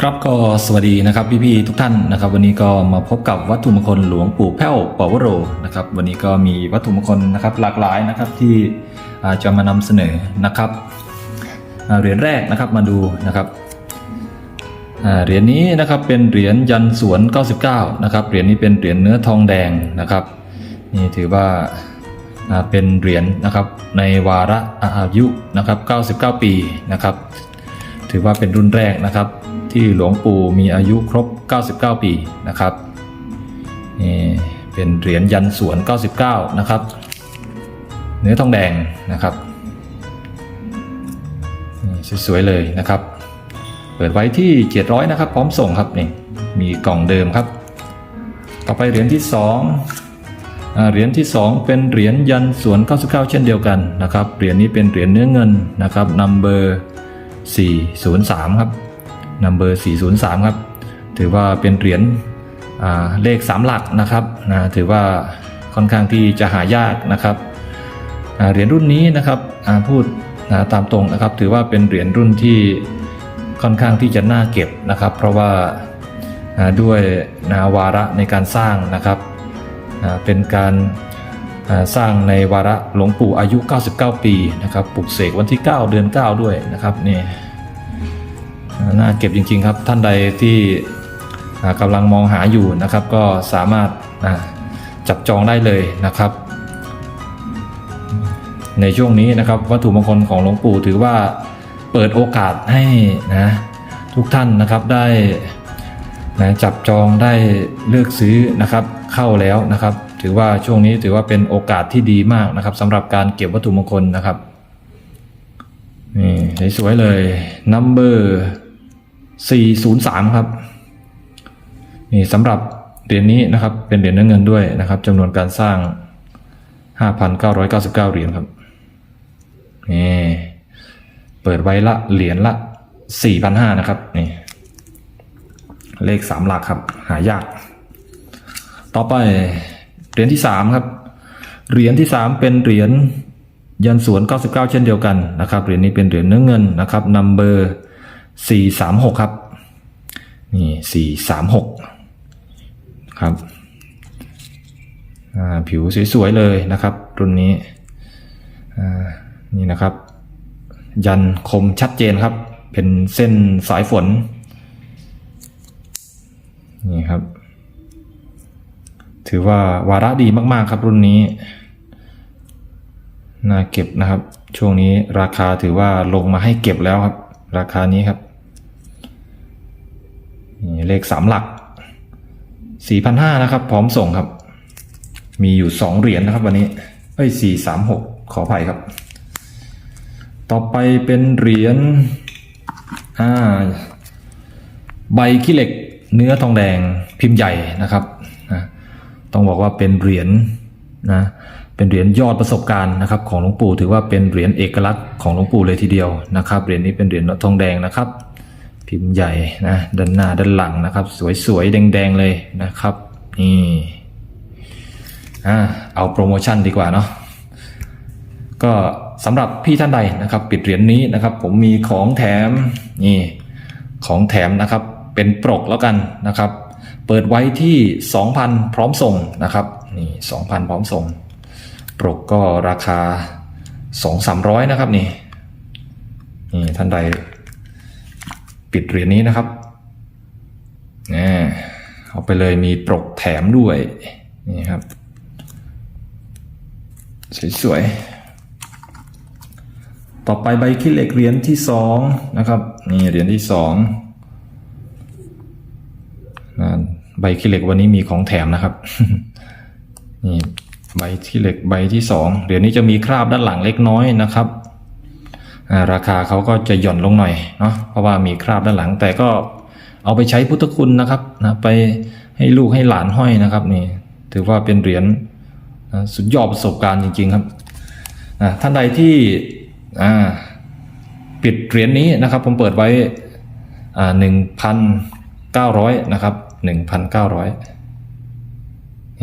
ครับก็สวัสดีนะครับพี่ๆทุกท่านนะครับ วันนี้ก็มาพบกับวัตถุมงคลหลวงปู่แพ้วปวโรนะครับ วันนี้ก็มีวัตถุมงคลนะครับหลากหลายนะครับที่จะมานำเสนอนะครับเหรียญแรกนะครับมาดูนะครับเหรียญนี้นะครับเป็นเหรียญยันสวน 99 นะครับเหรียญนี้เป็นเหรียญเนื้อทองแดงนะครับนี่ถือว่าอ่าเป็นเหรียญนะครับในวาระอายุนะครับ99 ปีนะครับ ถือว่าเป็นรุ่นแรกนะครับ ที่หลวงปู่มีอายุครบ 99 ปีนะครับนี่เป็นเหรียญยันสวน 99 นะครับ เนื้อทองแดงนะครับนี่สวยๆเลยนะครับ เปิดไว้ที่ 700 นะครับ พร้อมส่งครับนี่มีกล่องเดิมครับ ต่อไปเหรียญที่2อ่าเหรียญที่ 2 เป็นเหรียญยันสวน 99 เช่นเดียวกันนะครับเหรียญนี้เป็นเหรียญเนื้อเงินนะครับนัมเบอร์403 ครับ นัมเบอร์403 ครับ ถือว่าเป็นเหรียญเลข 3 หลักนะครับนะถือว่าค่อนข้างที่จะหายากนะครับเหรียญรุ่นนี้นะครับพูดนะตามตรงนะครับ ถือว่าเป็นเหรียญรุ่นที่ค่อนข้างที่จะน่าเก็บนะครับ เพราะว่าด้วยนาวาระในการสร้างนะครับเป็นการสร้างในวาระหลวงปู่อายุ 99 ปีนะครับปลุกเสกวันที่ 9 เดือน 9 ด้วยนะครับนี่ น่าเก็บจริง ๆ ครับ ท่านใดที่กำลังมองหาอยู่นะครับ ก็สามารถจับจองได้เลยนะครับ ในช่วงนี้นะครับ วัตถุมงคลของหลวงปู่ถือว่าเปิดโอกาสให้นะทุกท่านนะครับได้นะจับจองได้เลือกซื้อนะครับเข้าแล้วนะครับ ถือว่าช่วงนี้ถือว่าเป็นโอกาสที่ดีมากนะครับสำหรับการเก็บวัตถุมงคลนะครับนี่สวยๆเลย number 403 ครับนี่สำหรับเหรียญนี้นะครับเป็นเหรียญเนื้อเงินด้วยนะครับจำนวนการสร้าง 5,999 เหรียญครับนี่เปิดไว้ละเหรียญละ 4,500 นะครับนี่เลข 3 หลักครับ หายาก ต่อไปเหรียญที่ 3 ครับเหรียญที่ 3 เป็นเหรียญยันสวน 99 เช่นเดียวกันนะครับเหรียญนี้เป็นเหรียญเนื้อเงินนะครับนัมเบอร์ 436ครับ นี่436ครับผิวสวยๆเลยนะครับ รุ่นนี้นี่นะครับ ยันคมชัดเจนครับ เป็นเส้นสายฝน นี่ครับ ถือว่าวาระดีมากๆครับรุ่นนี้น่าเก็บนะครับ ช่วงนี้ราคาถือว่าลงมาให้เก็บแล้วครับ ราคานี้ครับ เลขสามหลักสี่พันห้านะครับ พร้อมส่งครับ มีอยู่สองเหรียญนะครับ วันนี้เอ้ยสี่สามหกขออภัยครับ ต่อไปเป็นเหรียญอ่าใบขี้เหล็กเนื้อทองแดงพิมพ์ใหญ่นะครับนะต้องบอกว่าเป็นเหรียญนะเป็นเหรียญยอดประสบการณ์นะครับ ของหลวงปู่ถือว่าเป็นเหรียญเอกลักษณ์ของหลวงปู่เลยทีเดียวนะครับเหรียญนี้เป็นเหรียญทองแดงนะครับ พิมพ์ใหญ่นะด้านหน้าด้านหลังนะครับ สวยๆแดงๆเลยนะครับนี่อ่าเอาโปรโมชั่นดีกว่าเนาะก็สำหรับพี่ท่านใดนะครับ ปิดเหรียญนี้นะครับ ผมมีของแถมนี่ของแถมนะครับ เป็นปรกแล้วกันนะครับ เปิดไว้ที่ 2,000 พร้อมส่งนะครับนี่2,000 พร้อมส่ง ปรกก็ราคา 2-300 นะครับนี่นี่ท่านใด ปิดเหรียญนี้นะครับนี่เอาไปเลยมีปรกแถมด้วยนี่ครับ สวยๆ ต่อไปใบขี้เหล็กเหรียญที่สองนะครับนี่เหรียญที่สองนะใบขี้เหล็กวันนี้มีของแถมนะครับนี่ใบขี้เหล็กใบที่สองเหรียญนี้จะมีคราบด้านหลังเล็กน้อยนะครับ ราคาเขาก็จะหย่อนลงหน่อยเนาะเพราะว่ามีคราบด้านหลัง แต่ก็เอาไปใช้พุทธคุณนะครับนะไปให้ลูกให้หลานห้อยนะครับนี่ถือว่าเป็นเหรียญสุดยอดประสบการณ์จริง ๆครับท่านใดที่ปิดเหรียญนี้นะครับ ผมเปิดไว้หนึ่งพันเก้าร้อยนะครับหนึ่งพันเก้าร้อย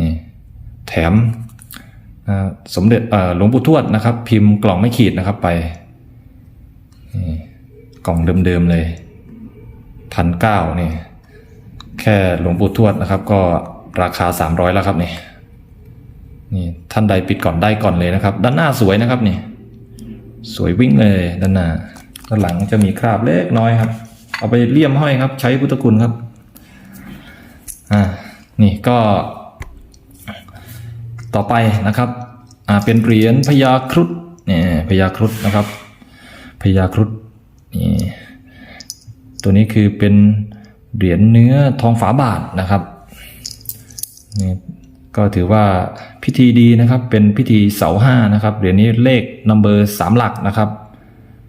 นี่แถมสมเด็จหลวงปู่ทวดนะครับ พิมพ์กล่องไม่ขีดนะครับไป กล่องเดิมๆเลยพันเก้านี่แค่หลวงปู่ทวดนะครับ ก็ราคาสามร้อยแล้วครับนี่นี่ท่านใดปิดก่อนได้ก่อนเลยนะครับ ด้านหน้าสวยนะครับนี่ สวยวิ่งเลยด้านหน้าด้านหลังจะมีคราบเล็กน้อยครับ เอาไปเลี่ยมห้อยครับ ใช้พุทธคุณครับอ่านี่ก็ ต่อไปนะครับอ่าเป็นเหรียญพญาครุฑเนี่ยพญาครุฑนะครับ พญาครุฑนี่ตัวนี้คือเป็นเหรียญเนื้อทองฝาบาทนะครับนี่ก็ถือว่าพิธีดีนะครับเป็นพิธีเสาห้านะครับเหรียญนี้เลขนัมเบอร์สามหลักนะครับ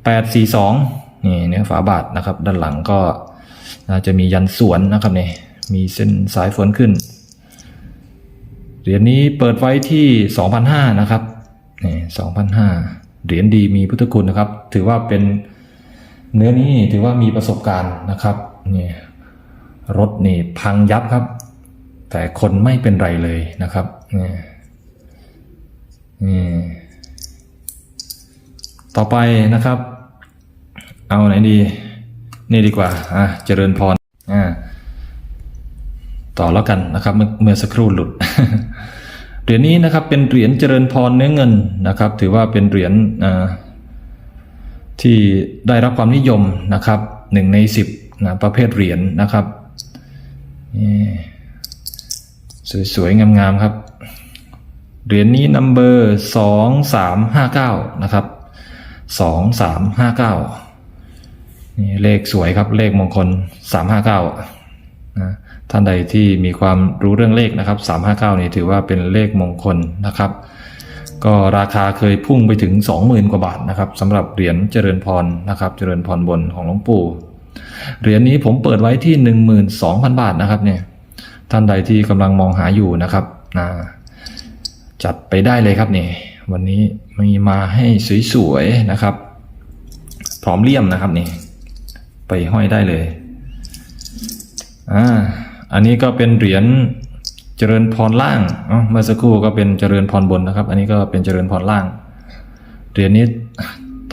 แปดสี่สองนี่เนื้อฝาบาทนะครับ ด้านหลังก็จะมียันสวนนะครับนี่มีเส้นสายฝนขึ้นเหรียญนี้เปิดไว้ที่สองพันห้านะครับนี่สองพันห้า เหรียญดีมีพุทธคุณนะครับ ถือว่าเป็นเนื้อนี้ถือว่ามีประสบการณ์นะครับนี่รถนี่พังยับครับ แต่คนไม่เป็นไรเลยนะครับนี่นี่ต่อไปนะครับ เอาไหนดี นี่ดีกว่าอะเจริญพรอ่าต่อแล้วกันนะครับ เมื่อเมื่อสักครู่หลุด เหรียญนี้นะครับเป็นเหรียญเจริญพรเนื้อเงินนะครับ ถือว่าเป็นเหรียญที่ได้รับความนิยมนะครับหนึ่งในสิบนะประเภทเหรียญนะครับนี่สวยๆ งามๆครับ เหรียญนี้นัมเบอร์สองสามห้าเก้านะครับสองสามห้าเก้านี่เลขสวยครับเลขมงคลสามห้าเก้า นะท่านใดที่มีความรู้เรื่องเลขนะครับสามห้าเก้านี่ถือว่าเป็นเลขมงคลนะครับ ก็ราคาเคยพุ่งไปถึง 20,000 กว่าบาทนะครับสำหรับเหรียญเจริญพรนะครับ เจริญพรบนของหลวงปู่เหรียญนี้ผมเปิดไว้ที่ 12,000 บาทนะครับเนี่ยท่านใดที่กำลังมองหาอยู่นะครับนะจัดไปได้เลยครับนี่วันนี้มีมาให้สวยๆนะครับ พร้อมเลี่ยมนะครับนี่ไปห้อยได้เลย อ่าอันนี้ก็เป็นเหรียญเจริญพรล่างเมื่อสักครู่ก็เป็นเจริญพรบนนะครับ อันนี้ก็เป็นเจริญพรล่าง เหรียญนี้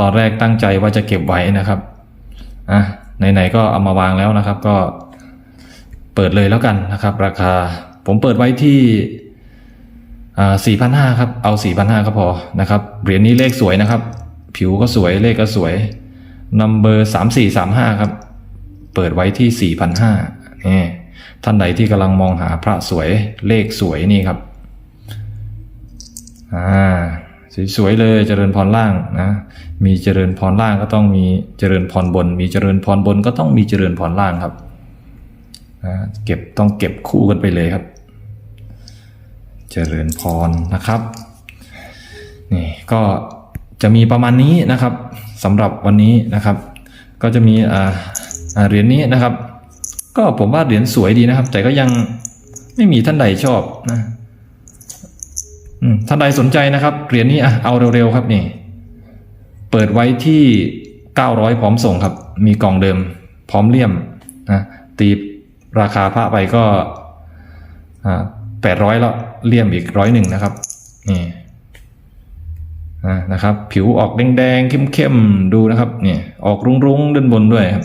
ตอนแรกตั้งใจว่าจะเก็บไว้นะครับอะไหนๆก็เอามาวางแล้วนะครับ ก็เปิดเลยแล้วกันนะครับ ราคาผมเปิดไว้ที่สี่พันห้าครับ เอาสี่พันห้าก็พอนะครับ เหรียญนี้เลขสวยนะครับ ผิวก็สวยเลขก็สวยนัมเบอร์สามสี่สามห้าครับ เปิดไว้ที่สี่พันห้า นี่ท่านใดที่กำลังมองหาพระสวยเลขสวยนี่ครับอ่าสวยๆเลยเจริญพรล่างนะมีเจริญพรล่างก็ต้องมีเจริญพรบน มีเจริญพรบนก็ต้องมีเจริญพรล่างครับนะเก็บต้องเก็บคู่กันไปเลยครับ เจริญพรนะครับนี่ก็จะมีประมาณนี้นะครับสำหรับวันนี้นะครับ ก็จะมีอ่าอ่าเหรียญนี้นะครับ ก็ผมว่าเหรียญสวยดีนะครับ แต่ก็ยังไม่มีท่านใดชอบนะท่านใดสนใจนะครับเหรียญนี้อะเอาเร็วๆครับนี่ เปิดไว้ที่900พร้อมส่งครับ มีกล่องเดิม พร้อมเลี่ยมนะตีราคาพระไปก็อ่า800แล้วเลี่ยมอีกร้อยหนึ่งนะครับนี่นะครับ ผิวออกแดงๆเข้มๆดูนะครับนี่ออกรุ้งๆด้านบนด้วยครับ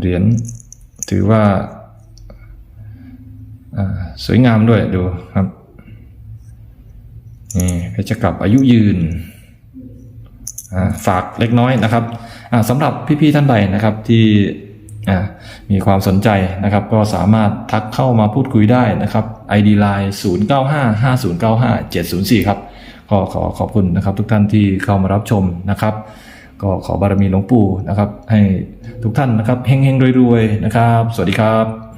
เหรียญ ถือว่าสวยงามด้วยดูครับนี่เพชรกลับอายุยืนฝากเล็กน้อยนะครับสำหรับพี่ๆท่านใดนะครับที่มีความสนใจนะครับ ก็สามารถทักเข้ามาพูดคุยได้นะครับ ID Line 0955095704 ครับก็ขอขอบคุณนะครับทุกท่านที่เข้ามารับชมนะครับ ก็ขอบารมีหลวงปู่นะครับ ให้ทุกท่านนะครับเฮงๆรวยๆนะครับ สวัสดีครับ